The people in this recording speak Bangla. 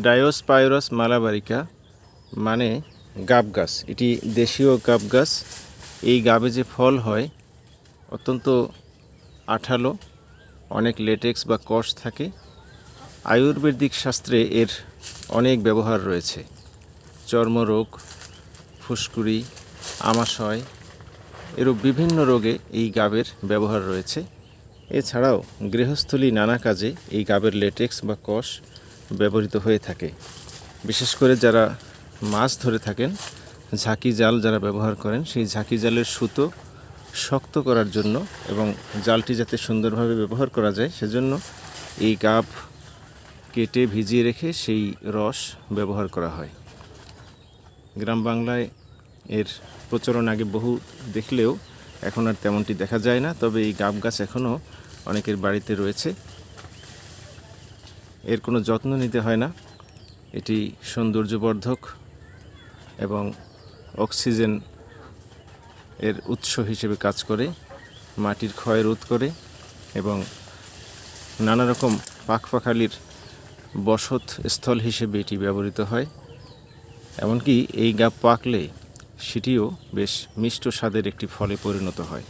ডায়োস্পাইরস মালাবারিকা মানে গাব গাছ। এটি দেশীয় গাব গাছ। এই গাবে যে ফল হয়, অত্যন্ত আঠালো, অনেক লেটেক্স বা কষ থাকে। আয়ুর্বেদিক শাস্ত্রে এর অনেক ব্যবহার রয়েছে। চর্মরোগ, ফুসকুড়ি, আমাশয়, এরূপ বিভিন্ন রোগে এই গাবের ব্যবহার রয়েছে। এছাড়াও গৃহস্থলী নানা কাজে এই গাবের লেটেক্স বা কষ ব্যবহৃত হয়ে থাকে। বিশেষ করে যারা মাছ ধরে থাকেন, ঝাঁকি জাল যারা ব্যবহার করেন, সেই ঝাঁকি জালের সুতো শক্ত করার জন্য এবং জালটি যাতে সুন্দরভাবে ব্যবহার করা যায়, সেজন্য এই গাব কেটে ভিজিয়ে রেখে সেই রস ব্যবহার করা হয়। গ্রাম বাংলায় এর প্রচলন আগে বহু দেখলেও এখন আর তেমনটি দেখা যায় না, তবে এই গাব গাছ এখনও অনেকের বাড়িতে রয়েছে। এর কোনো যত্ন নিতে হয় না। এটি সৌন্দর্যবর্ধক এবং অক্সিজেন এর উৎস হিসেবে কাজ করে, মাটির ক্ষয় রোধ করে এবং নানা রকম পাখপাখালির বসত স্থল হিসেবে এটি ব্যবহৃত হয়। এমনকি এই গাব পাকলে সেটিও বেশ মিষ্ট স্বাদের একটি ফলে পরিণত হয়।